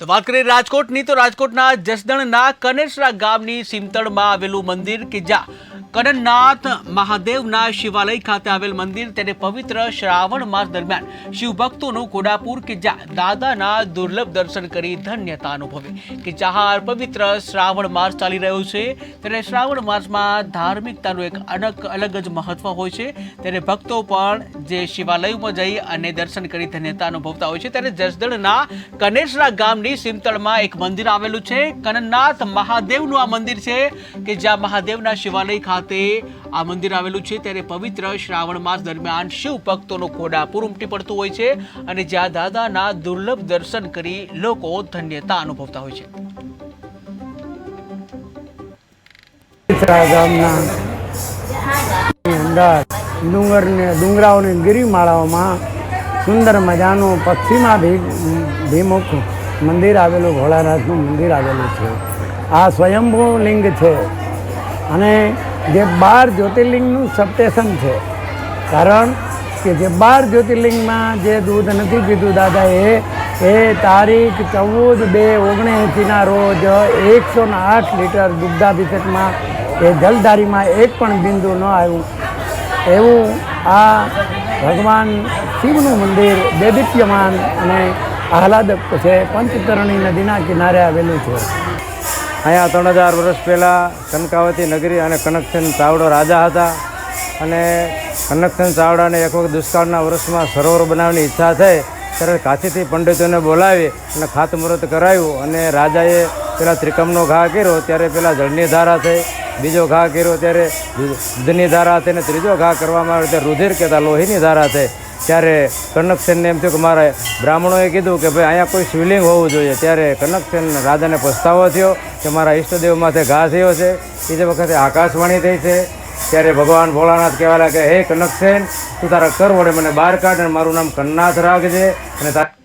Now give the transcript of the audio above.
તો વાત કરીએ રાજકોટની, તો રાજકોટના જસદણના કનેસરા ગામની સીમતળમાં આવેલું મંદિર કે જ્યાં કનનનાથ મહાદેવના શિવાલય ખાતે આવેલ મંદિર, તેને પવિત્ર શ્રાવણ માસ દરમિયાન શિવભક્તોનું કોડાપુર કે જ્યાં દાદાના દુર્લભ દર્શન કરી ધન્યતા અનુભવે. કે જ્યાં પવિત્ર શ્રાવણ માસ ચાલી રહ્યો છે, ત્યારે શ્રાવણ માસમાં ધાર્મિકતાનું એક અલગ અલગ જ મહત્વ હોય છે. ત્યારે ભક્તો પણ જે શિવાલયમાં જઈ અને દર્શન કરી ધન્યતા અનુભવતા હોય છે. ત્યારે જસદણના કનેસરા ગામની સીમતળમાં એક મંદિર આવેલું છે. કનનાથ મહાદેવનું આ મંદિર છે કે જ્યાં મહાદેવના શિવાલય ખાતે આ મંદિર આવેલું છે. ત્યારે પવિત્ર શ્રાવણ માસ દરમિયાન શિવ ભક્તોનો ઘોડાપુર ઉમટી પડતું હોય છે અને જ્યાં દાદાના દુર્લભ દર્શન કરી લોકો ધન્યતા અનુભવતા હોય છે. કચરા ગામના અંદર ડુંગર ને ડુંગરાઓની ગિરિમાળાઓમાં સુંદર મજાનું પશ્ચિમાભિમુખ મંદિર આવેલું, ભોળાનાથનું મંદિર આવેલું છે. આ સ્વયંભૂ લિંગ છે અને જે બાર જ્યોતિર્લિંગનું સપ્ટેશન છે. કારણ કે જે બાર જ્યોતિર્લિંગમાં જે દૂધ નથી પીધું દાદાએ, એ તારીખ ચૌદ બે ઓગણએંસીના રોજ એકસો ને આઠ લીટર દુગ્ધાભિષેકમાં એ જલધારીમાં એક પણ બિંદુ ન આવ્યું. એવું આ ભગવાન શિવનું મંદિર દૈદિત્યમાન અને આહલાદક છે. પંચતરણી નદીના કિનારે આવેલું છે. અહીંયા ત્રણ હજાર વર્ષ પહેલાં કનકાવતી નગરી અને કનકસેન ચાવડો રાજા હતા અને કનકસેન ચાવડાને એક વખત દુષ્કાળના વર્ષમાં સરોવર બનાવવાની ઈચ્છા થઈ, ત્યારે કાશીથી પંડિતોને બોલાવી અને ખાતમુહૂર્ત કરાવ્યું અને રાજાએ પેલા ત્રિકમનો ઘા કર્યો, ત્યારે પેલા જળની ધારા થઈ. બીજો ઘા કર્યો ત્યારે દૂધની ધારા થઈ અને ત્રીજો ઘા કરવામાં આવ્યો ત્યારે રુધિર કહેતા લોહીની ધારા થઈ ત્યારે કનકસેનને એમ થયું કે મારે બ્રાહ્મણોએ કીધું કે ભાઈ અહીંયા કોઈ શિવલિંગ હોવું જોઈએ. ત્યારે કનકસેન રાજાને પસ્તાવો થયો કે મારા ઈષ્ટદેવ માથે ઘા થયો છે. એ જે વખતે આકાશવાણી થઈ છે. ત્યારે ભગવાન ભોળાનાથ કહેવા લાગે હે કનકસેન તું તારા કર વડે મને બહાર કાઢ અને મારું નામ કન્નાથ રાખજે અને તારા